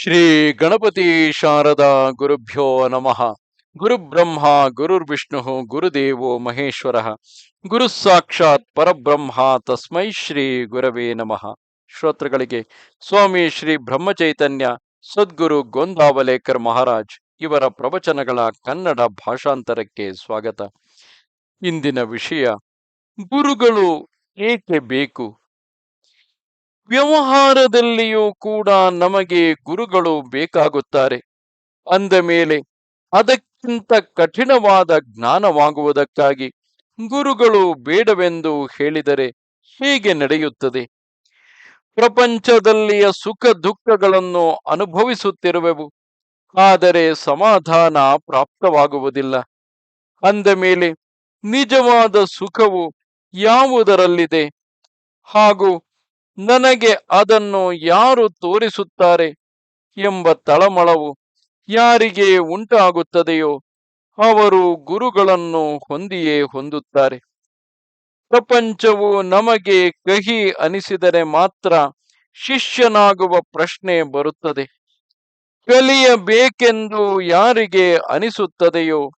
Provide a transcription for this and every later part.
ಶ್ರೀ ಗಣಪತಿ ಶಾರದಾ ಗುರುಭ್ಯೋ ನಮಃ. ಗುರುಬ್ರಹ್ಮ ಗುರುರ್ವಿಷ್ಣು ಗುರುದೇವೋ ಮಹೇಶ್ವರ. ಗುರು ಸಾಕ್ಷಾತ್ ಪರಬ್ರಹ್ಮ, ತಸ್ಮೈ ಶ್ರೀ ಗುರವೇ ನಮಃ. ಶ್ರೋತೃಗಳಿಗೆ, ಸ್ವಾಮಿ ಶ್ರೀ ಬ್ರಹ್ಮಚೈತನ್ಯ, ಸದ್ಗುರು ಗೋಂದಾವಲೇಕರ್ ಮಹಾರಾಜ್ ಇವರ ಪ್ರವಚನಗಳ ಕನ್ನಡ ಭಾಷಾಂತರಕ್ಕೆ ಸ್ವಾಗತ. ಇಂದಿನ ವಿಷಯ, ಗುರುಗಳು ಏಕೆ ಬೇಕು? ವ್ಯವಹಾರದಲ್ಲಿಯೂ ಕೂಡ ನಮಗೆ ಗುರುಗಳು ಬೇಕಾಗುತ್ತಾರೆ. ಅಂದ ಮೇಲೆ ಅದಕ್ಕಿಂತ ಕಠಿಣವಾದ ಜ್ಞಾನವಾಗುವುದಕ್ಕಾಗಿ ಗುರುಗಳು ಬೇಡವೆಂದು ಹೇಳಿದರೆ ಹೇಗೆ ನಡೆಯುತ್ತದೆ? ಪ್ರಪಂಚದಲ್ಲಿಯ ಸುಖ ದುಃಖಗಳನ್ನು ಅನುಭವಿಸುತ್ತಿರುವೆವು, ಆದರೆ ಸಮಾಧಾನ ಪ್ರಾಪ್ತವಾಗುವುದಿಲ್ಲ. ಅಂದ ಮೇಲೆ ನಿಜವಾದ ಸುಖವು ಯಾವುದರಲ್ಲಿದೆ? ಹಾಗೂ ನನಗೆ ಅದನ್ನು ಯಾರು ತೋರಿಸುತ್ತಾರೆ ಎಂಬ ತಳಮಳವು ಯಾರಿಗೆ ಉಂಟಾಗುತ್ತದೆಯೋ ಅವರು ಗುರುಗಳನ್ನು ಹೊಂದಿಯೇ ಹೊಂದುತ್ತಾರೆ. ಪ್ರಪಂಚವು ನಮಗೆ ಕಹಿ ಅನಿಸಿದರೆ ಮಾತ್ರ ಶಿಷ್ಯನಾಗುವ ಪ್ರಶ್ನೆ ಬರುತ್ತದೆ. ಕಲಿಯಬೇಕೆಂದು ಯಾರಿಗೆ ಅನಿಸುತ್ತದೆಯೋ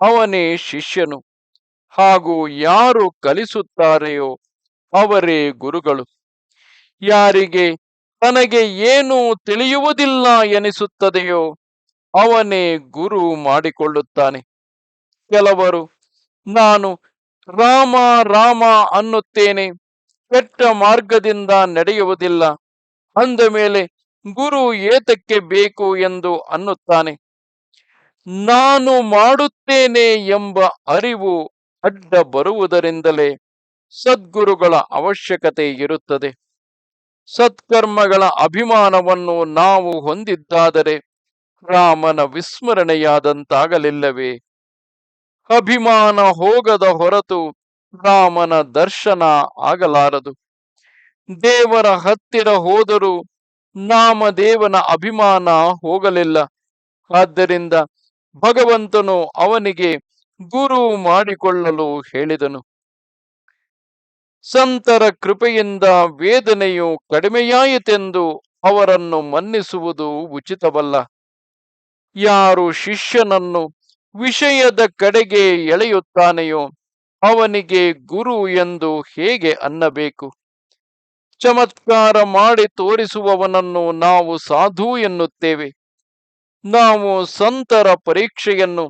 ಅವನೇ ಶಿಷ್ಯನು. ಹಾಗೂ ಯಾರು ಕಲಿಸುತ್ತಾರೆಯೋ ಅವರೇ ಗುರುಗಳು. ಯಾರಿಗೆ? ತನಗೆ ಏನು ತಿಳಿಯುವುದಿಲ್ಲ ಎನಿಸುತ್ತದೆಯೋ ಅವನೇ ಗುರು ಮಾಡಿಕೊಳ್ಳುತ್ತಾನೆ. ಕೆಲವರು, ನಾನು ರಾಮ ರಾಮ ಅನ್ನುತ್ತೇನೆ, ಕೆಟ್ಟ ಮಾರ್ಗದಿಂದ ನಡೆಯುವುದಿಲ್ಲ, ಅಂದ ಮೇಲೆ ಗುರು ಏತಕ್ಕೆ ಬೇಕು ಎಂದು ಅನ್ನುತ್ತಾನೆ. ನಾನು ಮಾಡುತ್ತೇನೆ ಎಂಬ ಅರಿವು ಅಡ್ಡ ಬರುವುದರಿಂದಲೇ ಸದ್ಗುರುಗಳ ಅವಶ್ಯಕತೆ ಇರುತ್ತದೆ. ಸತ್ಕರ್ಮಗಳ ಅಭಿಮಾನವನ್ನು ನಾವು ಹೊಂದಿದ್ದಾದರೆ ರಾಮನ ವಿಸ್ಮರಣೆಯಾದಂತಾಗಲಿಲ್ಲವೇ? ಅಭಿಮಾನ ಹೋಗದ ಹೊರತು ರಾಮನ ದರ್ಶನ ಆಗಲಾರದು. ದೇವರ ಹತ್ತಿರ ಹೋದರೂ ನಾಮದೇವನ ಅಭಿಮಾನ ಹೋಗಲಿಲ್ಲ. ಆದ್ದರಿಂದ ಭಗವಂತನು ಅವನಿಗೆ ಗುರು ಮಾಡಿಕೊಳ್ಳಲು ಹೇಳಿದನು. ಸಂತರ ಕೃಪೆಯಿಂದ ವೇದನೆಯು ಕಡಿಮೆಯಾಯಿತೆಂದು ಅವರನ್ನು ಮನ್ನಿಸುವುದು ಉಚಿತವಲ್ಲ. ಯಾರು ಶಿಷ್ಯನನ್ನು ವಿಷಯದ ಕಡೆಗೆ ಎಳೆಯುತ್ತಾನೆಯೋ ಅವನಿಗೆ ಗುರು ಎಂದು ಹೇಗೆ ಅನ್ನಬೇಕು? ಚಮತ್ಕಾರ ಮಾಡಿ ತೋರಿಸುವವನನ್ನು ನಾವು ಸಾಧು ಎನ್ನುತ್ತೇವೆ. ನಾವು ಸಂತರ ಪರೀಕ್ಷೆಯನ್ನು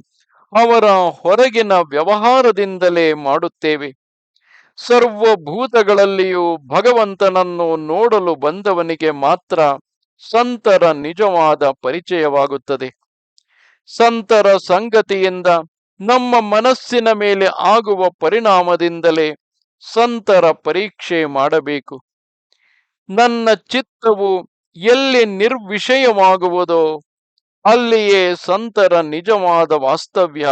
ಅವರ ಹೊರಗಿನ ವ್ಯವಹಾರದಿಂದಲೇ ಮಾಡುತ್ತೇವೆ. ಸರ್ವಭೂತಗಳಲ್ಲಿಯೂ ಭಗವಂತನನ್ನು ನೋಡಲು ಬಂದವನಿಗೆ ಮಾತ್ರ ಸಂತರ ನಿಜವಾದ ಪರಿಚಯವಾಗುತ್ತದೆ. ಸಂತರ ಸಂಗತಿಯಿಂದ ನಮ್ಮ ಮನಸ್ಸಿನ ಮೇಲೆ ಆಗುವ ಪರಿಣಾಮದಿಂದಲೇ ಸಂತರ ಪರೀಕ್ಷೆ ಮಾಡಬೇಕು. ನನ್ನ ಚಿತ್ತವು ಎಲ್ಲಿ ನಿರ್ವಿಷಯವಾಗುವುದೋ ಅಲ್ಲಿಯೇ ಸಂತರ ನಿಜವಾದ ವಾಸ್ತವ್ಯ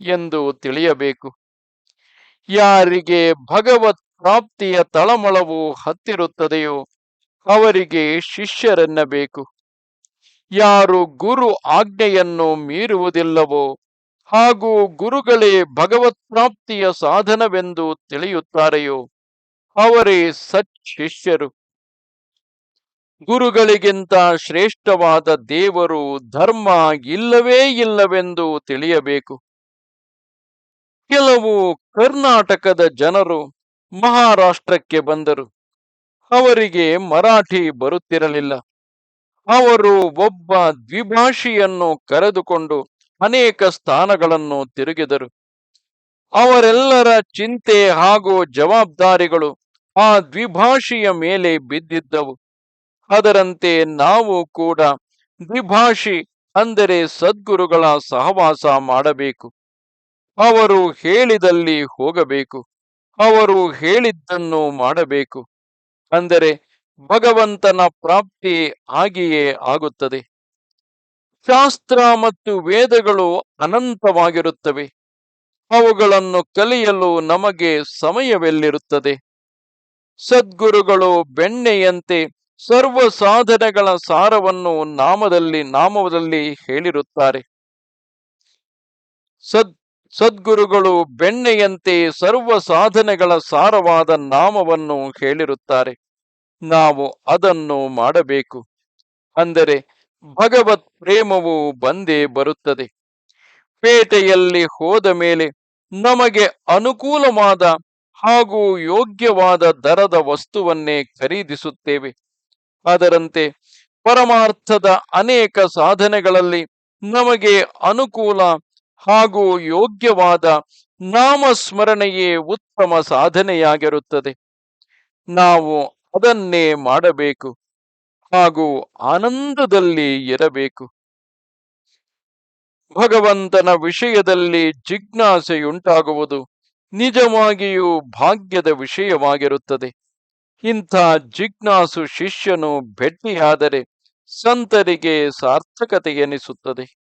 ಎಂದು ತಿಳಿಯಬೇಕು. ಯಾರಿಗೆ ಭಗವತ್ ಪ್ರಾಪ್ತಿಯ ತಳಮಳವು ಹತ್ತಿರುತ್ತದೆಯೋ ಅವರಿಗೆ ಶಿಷ್ಯರೆನ್ನಬೇಕು. ಯಾರು ಗುರು ಆಜ್ಞೆಯನ್ನು ಮೀರುವುದಿಲ್ಲವೋ ಹಾಗೂ ಗುರುಗಳೇ ಭಗವತ್ ಪ್ರಾಪ್ತಿಯ ಸಾಧನವೆಂದು ತಿಳಿಯುತ್ತಾರೆಯೋ ಅವರೇ ಸತ್ ಶಿಷ್ಯರು. ಗುರುಗಳಿಗಿಂತ ಶ್ರೇಷ್ಠವಾದ ದೇವರು ಧರ್ಮ ಇಲ್ಲವೇ ಇಲ್ಲವೆಂದು ತಿಳಿಯಬೇಕು. ಕೆಲವು ಕರ್ನಾಟಕದ ಜನರು ಮಹಾರಾಷ್ಟ್ರಕ್ಕೆ ಬಂದರು. ಅವರಿಗೆ ಮರಾಠಿ ಬರುತ್ತಿರಲಿಲ್ಲ. ಅವರು ಒಬ್ಬ ದ್ವಿಭಾಷಿಯನ್ನು ಕರೆದುಕೊಂಡು ಅನೇಕ ಸ್ಥಾನಗಳನ್ನು ತಿರುಗಿದರು. ಅವರೆಲ್ಲರ ಚಿಂತೆ ಹಾಗೂ ಜವಾಬ್ದಾರಿಗಳು ಆ ದ್ವಿಭಾಷಿಯ ಮೇಲೆ ಬಿದ್ದಿದ್ದವು. ಅದರಂತೆ ನಾವು ಕೂಡ ದ್ವಿಭಾಷಿ ಅಂದರೆ ಸದ್ಗುರುಗಳ ಸಹವಾಸ ಮಾಡಬೇಕು. ಅವರು ಹೇಳಿದಲ್ಲಿ ಹೋಗಬೇಕು, ಅವರು ಹೇಳಿದ್ದನ್ನು ಮಾಡಬೇಕು. ಅಂದರೆ ಭಗವಂತನ ಪ್ರಾಪ್ತಿ ಆಗಿಯೇ ಆಗುತ್ತದೆ. ಶಾಸ್ತ್ರ ಮತ್ತು ವೇದಗಳು ಅನಂತವಾಗಿರುತ್ತವೆ. ಅವುಗಳನ್ನು ಕಲಿಯಲು ನಮಗೆ ಸಮಯವೆಲ್ಲಿರುತ್ತದೆ? ಸದ್ಗುರುಗಳು ಬೆಣ್ಣೆಯಂತೆ ಸರ್ವ ಸಾಧನೆಗಳ ಸಾರವನ್ನು ನಾಮದಲ್ಲಿ ನಾಮದಲ್ಲಿ ಹೇಳಿರುತ್ತಾರೆ. ಸದ್ ಸದ್ಗುರುಗಳು ಬೆಣ್ಣೆಯಂತೆ ಸರ್ವ ಸಾಧನೆಗಳ ಸಾರವಾದ ನಾಮವನ್ನು ಹೇಳಿರುತ್ತಾರೆ. ನಾವು ಅದನ್ನು ಮಾಡಬೇಕು. ಅಂದರೆ ಭಗವತ್ ಪ್ರೇಮವು ಬಂದೇ ಬರುತ್ತದೆ. ಪೇಟೆಯಲ್ಲಿ ಹೋದ ಮೇಲೆ ನಮಗೆ ಅನುಕೂಲವಾದ ಹಾಗೂ ಯೋಗ್ಯವಾದ ದರದ ವಸ್ತುವನ್ನೇ ಖರೀದಿಸುತ್ತೇವೆ. ಅದರಂತೆ ಪರಮಾರ್ಥದ ಅನೇಕ ಸಾಧನೆಗಳಲ್ಲಿ ನಮಗೆ ಅನುಕೂಲ ಹಾಗೂ ಯೋಗ್ಯವಾದ ನಾಮಸ್ಮರಣೆಯೇ ಉತ್ತಮ ಸಾಧನೆಯಾಗಿರುತ್ತದೆ. ನಾವು ಅದನ್ನೇ ಮಾಡಬೇಕು ಹಾಗೂ ಆನಂದದಲ್ಲಿ ಇರಬೇಕು. ಭಗವಂತನ ವಿಷಯದಲ್ಲಿ ಜಿಜ್ಞಾಸೆಯುಂಟಾಗುವುದು ನಿಜವಾಗಿಯೂ ಭಾಗ್ಯದ ವಿಷಯವಾಗಿರುತ್ತದೆ. ಇಂಥ ಜಿಜ್ಞಾಸು ಶಿಷ್ಯನು ಭೇಟಿಯಾದರೆ ಸಂತರಿಗೆ ಸಾರ್ಥಕತೆ ಎನಿಸುತ್ತದೆ